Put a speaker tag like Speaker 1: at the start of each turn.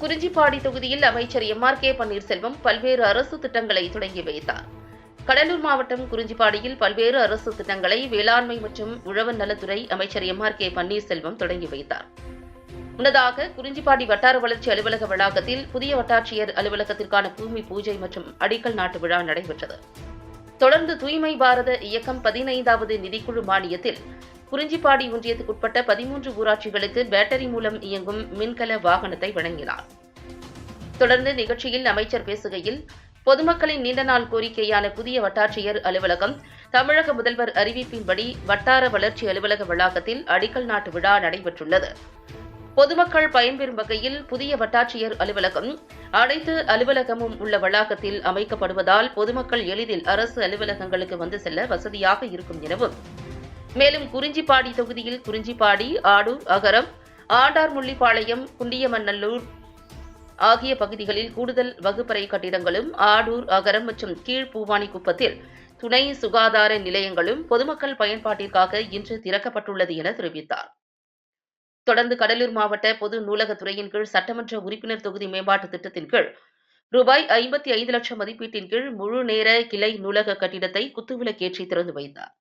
Speaker 1: குறிஞ்சிப்பாடி தொகுதியில் அமைச்சர் M R K Panneerselvam பல்வேறு அரசு திட்டங்களை தொடங்கி வைத்தார். கடலூர் மாவட்டம் குறிஞ்சிப்பாடியில் பல்வேறு அரசு திட்டங்களை வேளாண்மை மற்றும் உழவன் நலத்துறை அமைச்சர் எம் ஆர் கே பன்னீர்செல்வம் தொடங்கி வைத்தார். முன்னதாக குறிஞ்சிப்பாடி வட்டார வளர்ச்சி அலுவலக வளாகத்தில் புதிய வட்டாட்சியர் அலுவலகத்திற்கான பூமி பூஜை மற்றும் அடிக்கல் நாட்டு விழா நடைபெற்றது. தொடர்ந்து தூய்மை பாரத இயக்கம் பதினைந்தாவது நிதிக்குழு மானியத்தில் குறிஞ்சிப்பாடி ஒன்றியத்துக்குட்பட்ட பதிமூன்று ஊராட்சிகளுக்கு பேட்டரி மூலம் இயங்கும் மின்கல வாகனத்தை வழங்கினார். தொடர்ந்து நிகழ்ச்சியில் அமைச்சர் பேசுகையில் பொதுமக்களின் நீண்ட நாள் கோரிக்கையான புதிய வட்டாட்சியர் அலுவலகம் தமிழக முதல்வர் அறிவிப்பின்படி வட்டார வளர்ச்சி அலுவலக வளாகத்தில் அடிக்கல் நாட்டு விழா நடைபெற்றுள்ளது. பொதுமக்கள் பயன்பெறும் வகையில் புதிய வட்டாட்சியர் அலுவலகம் அனைத்து அலுவலகமும் உள்ள வளாகத்தில் அமைக்கப்படுவதால் பொதுமக்கள் எளிதில் அரசு அலுவலகங்களுக்கு வந்து செல்ல வசதியாக இருக்கும் எனவும் மேலும் குறிஞ்சிப்பாடி தொகுதியில் குறிஞ்சிப்பாடி ஆடூர் அகரம் ஆண்டார்முள்ளிப்பாளையம் குண்டியமன்னல்லூர் ஆகிய பகுதிகளில் கூடுதல் வகுப்பறை கட்டிடங்களும் ஆடூர் அகரம் மற்றும் கீழ்பூவானி குப்பத்தில் துணை சுகாதார நிலையங்களும் பொதுமக்கள் பயன்பாட்டிற்காக இன்று திறக்கப்பட்டுள்ளது என தெரிவித்தார். தொடர்ந்து கடலூர் மாவட்ட பொது நூலகத்துறையின் கீழ் சட்டமன்ற உறுப்பினர் தொகுதி மேம்பாட்டு திட்டத்தின் கீழ் ரூபாய் ஐம்பத்தி ஐந்து லட்சம் மதிப்பீட்டின் கீழ் முழு நேர கிளை நூலக கட்டிடத்தை குத்துவிளக்கேற்றி திறந்து வைத்தார்.